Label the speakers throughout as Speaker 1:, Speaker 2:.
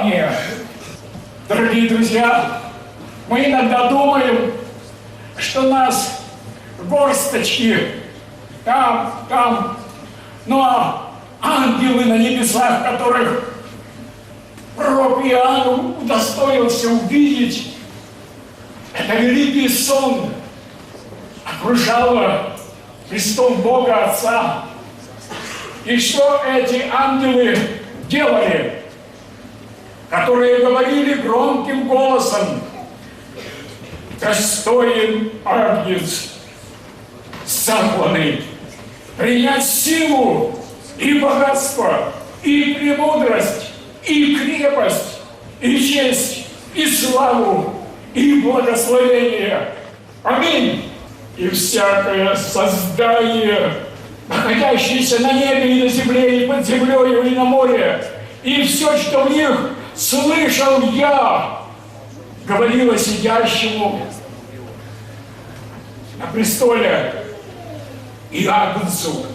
Speaker 1: послание. Дорогие друзья, мы иногда думаем, что нас горсточки там, там, но ангелы на небесах, которых пророк Иоанн удостоился увидеть, это великий сон окружало Христом Бога Отца. И что эти ангелы делали? Которые говорили громким голосом, достоин Агнец, закланный, принять силу и богатство, и премудрость, и крепость, и честь, и славу, и благословение. Аминь. И всякое создание, находящееся на небе и на земле, и под землей, и на море, и все, что в них слышал я, говорила сидящему на престоле и Агнцу.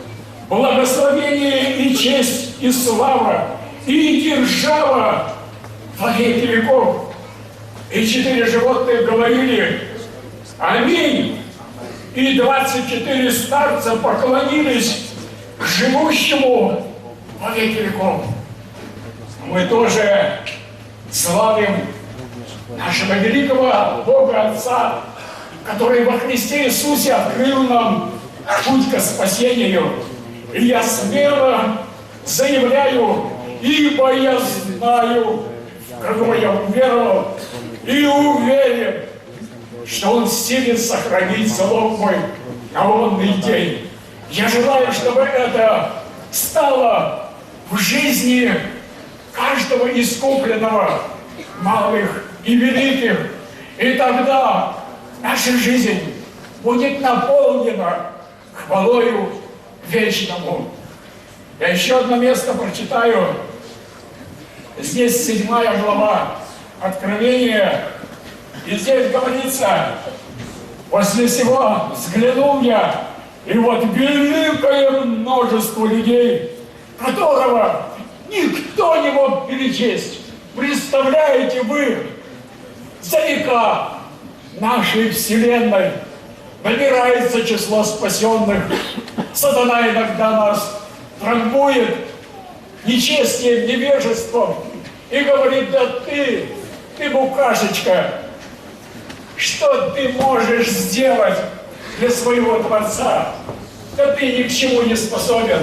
Speaker 1: Благословение и честь и слава и держава во веков. И четыре животных говорили Аминь. И 24 старца поклонились живущему во веки веков. Мы тоже славим нашего великого Бога Отца, который во Христе Иисусе открыл нам путь к спасению. И я смело заявляю, ибо я знаю, кого я уверовал, и уверен, что Он силен сохранить залог мой на онный день. Я желаю, чтобы это стало в жизни каждого искупленного, малых и великих. И тогда наша жизнь будет наполнена хвалою вечному. Я еще одно место прочитаю. Здесь седьмая глава Откровения. И здесь говорится, после всего взглянул я, и вот великое множество людей, которого никто не перечесть. Представляете вы, за века нашей Вселенной набирается число спасенных. Сатана иногда нас трамбует нечестием, невежеством и говорит, да ты, ты букашечка, что ты можешь сделать для своего Творца? Да ты ни к чему не способен.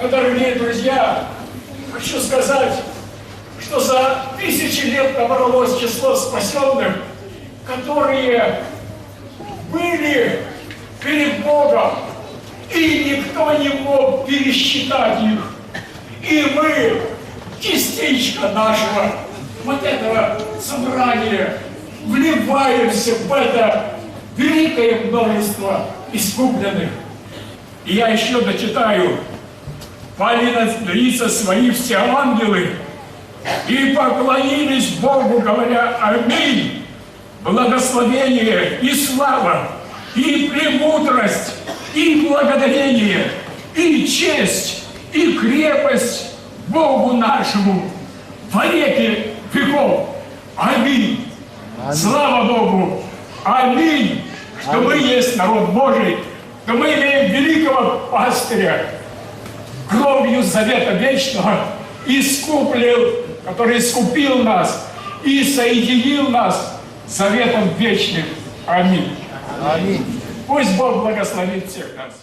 Speaker 1: Но, дорогие друзья, хочу сказать, что за тысячи лет набралось число спасенных, которые были перед Богом, и никто не мог пересчитать их. И мы, частичка нашего вот этого собрания, вливаемся в это великое множество искупленных. И я еще дочитаю. Пали на лица свои все ангелы и поклонились Богу, говоря Аминь, благословение и слава, и премудрость, и благодарение, и честь, и крепость Богу нашему во веки веков. Аминь. Слава Богу! Аминь! Что Аминь. мы есть народ Божий, что мы имеем великого пастыря, кровью завета вечного, искуплил, который искупил нас и соединил нас заветом вечным. Аминь. Аминь. Пусть Бог благословит всех нас.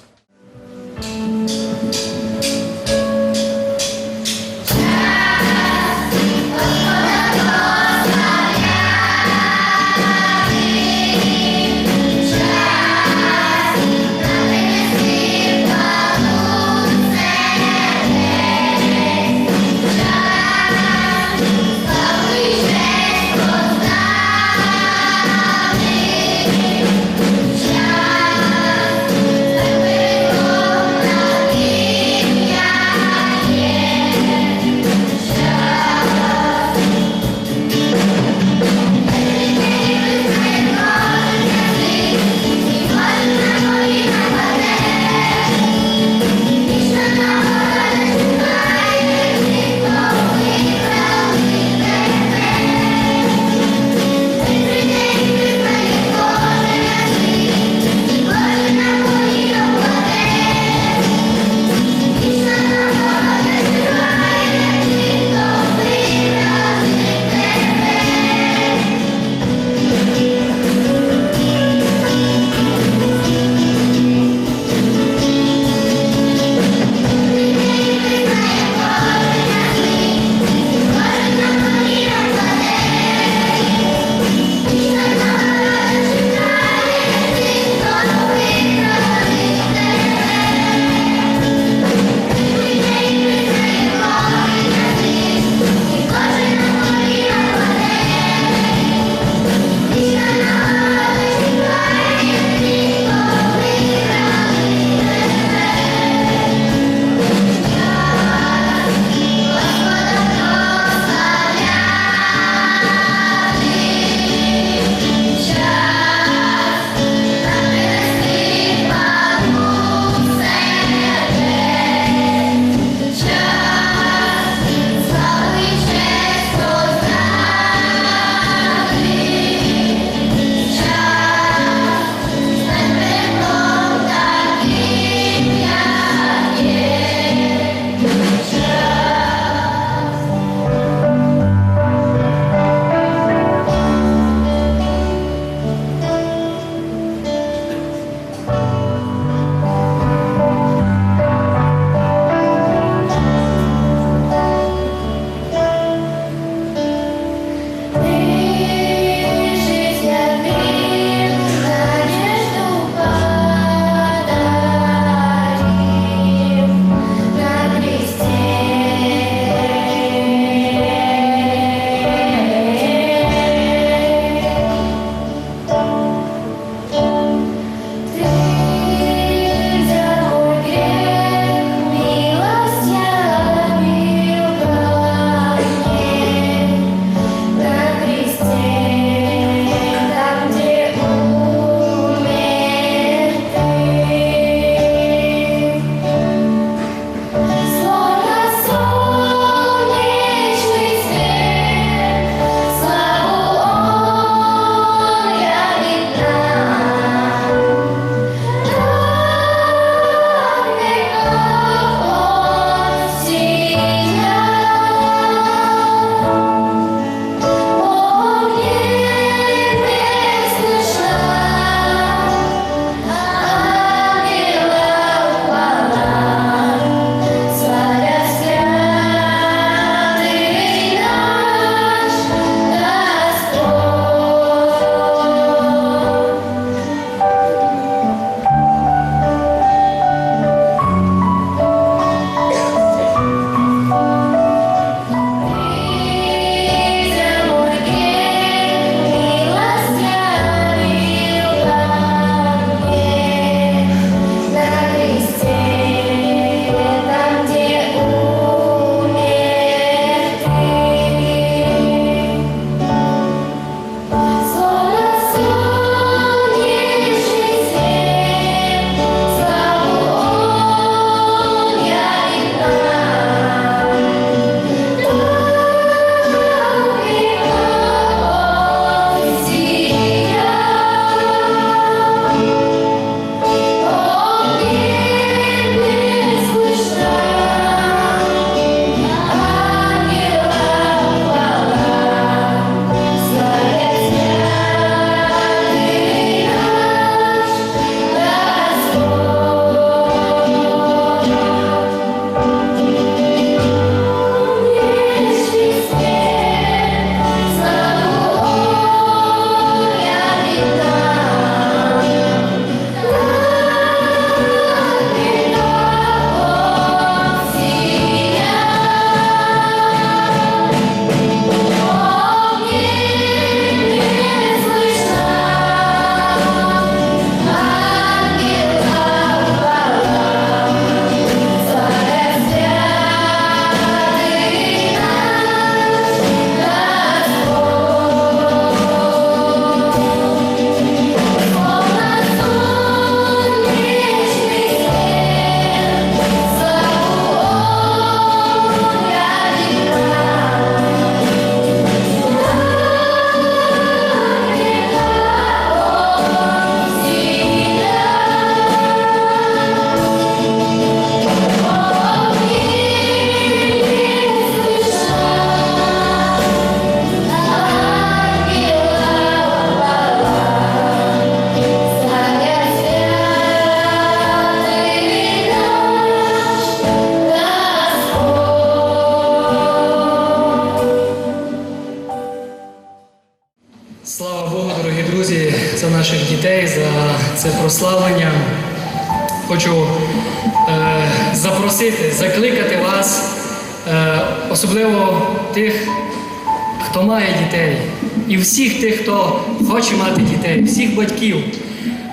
Speaker 2: І всіх тих, хто хоче мати дітей, всіх батьків.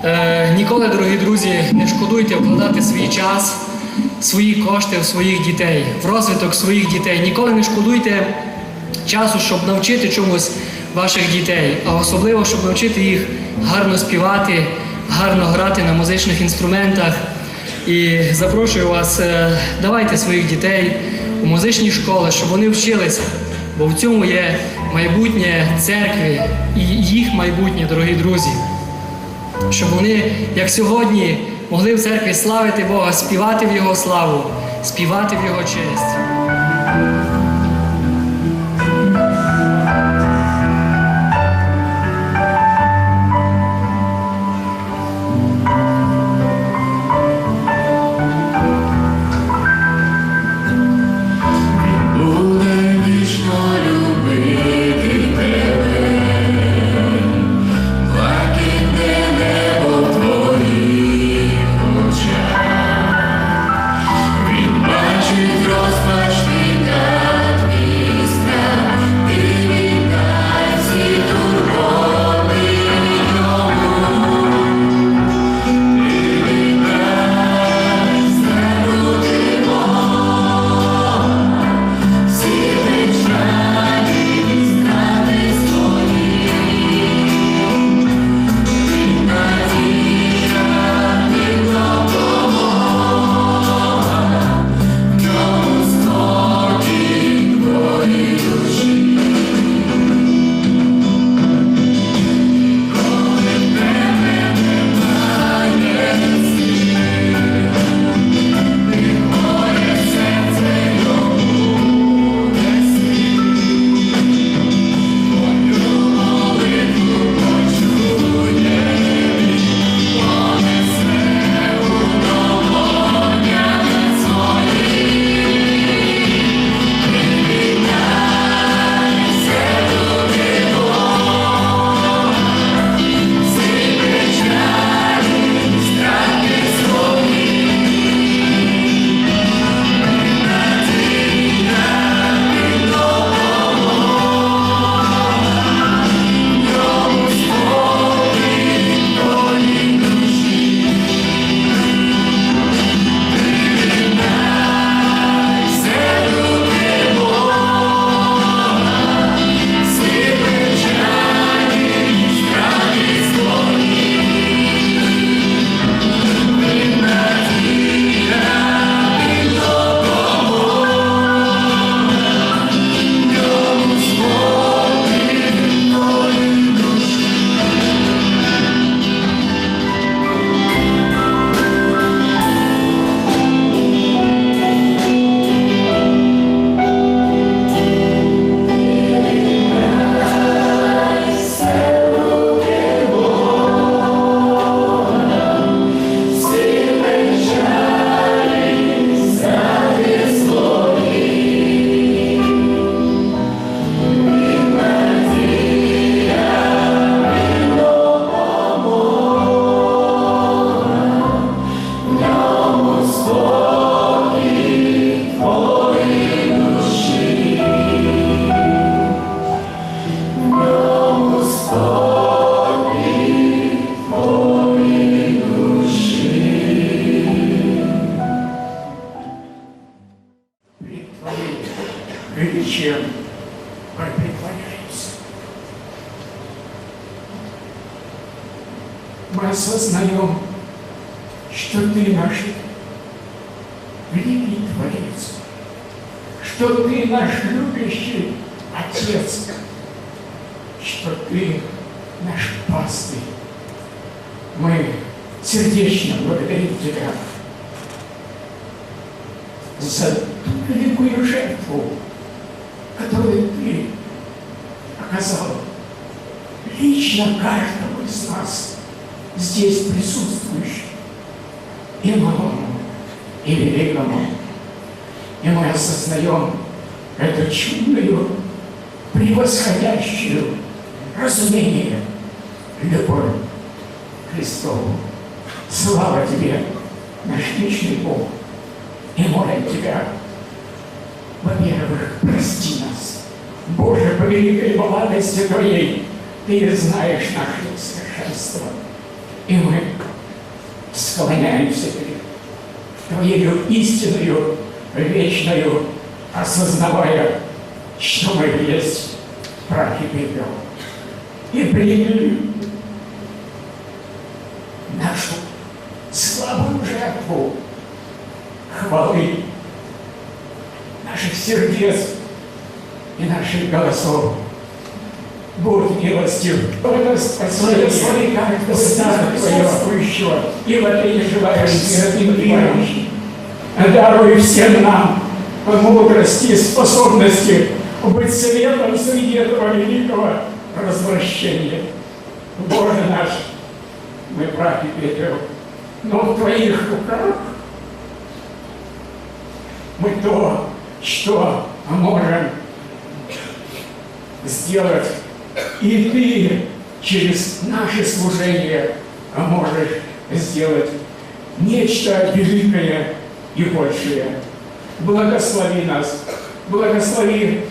Speaker 2: Е, ніколи, дорогі друзі, не шкодуйте вкладати свій час, свої кошти в своїх дітей, в розвиток своїх дітей. Ніколи не шкодуйте часу, щоб навчити чомусь ваших дітей, а особливо, щоб навчити їх гарно співати, гарно грати на музичних інструментах. І запрошую вас, е, давайте своїх дітей у музичні школи, щоб вони вчилися, бо в цьому є майбутнє церкви і їх майбутнє, дорогі друзі. Щоб вони, як сьогодні, могли в церкві славити Бога, співати в Його славу, співати в Його честь.
Speaker 1: Величием мы преклоняемся. Мы осознаем, что Ты наш великий Творец, что Ты наш любящий Отец, что Ты наш пастырь. Мы сердечно благодарим Тебя за ту великую жертву, которую Ты оказал лично каждому из нас, здесь присутствующим, и малому, и великому. И мы осознаем эту чудную, превосходящую разумение, любовь Христову. Слава Тебе, наш вечный Бог. И молим Тебя, во-первых, прости нас. Боже, по великой благости Твоей, Ты знаешь наше совершенство. И мы склоняемся перед Твоею истинную, вечную, осознавая, что мы есть прах и пепел. И приняли нашу слабую жертву хвалы сердец и наших голосов. Будь милостив, благослови каждого стана присутствующего, ты не желаешь смерти верующих. Даруй всем нам мудрости и способности быть светом среди этого великого развращения. Боже наш, мы и пепел, но в Твоих руках мы то, что можем сделать, и Ты через наше служение можешь сделать нечто великое и большее. Благослови нас, благослови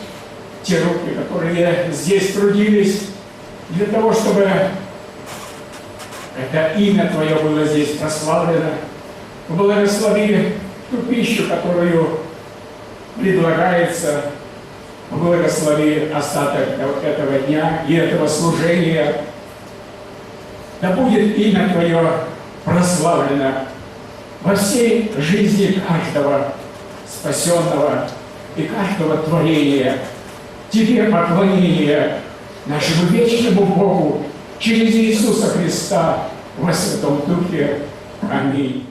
Speaker 1: те руки, которые здесь трудились для того, чтобы это имя Твое было здесь прославлено. Благослови ту пищу, которую предлагается. Благослови остаток этого дня и этого служения. Да будет имя Твое прославлено во всей жизни каждого спасенного и каждого творения. Тебе поклонение нашему вечному Богу через Иисуса Христа во Святом Духе. Аминь.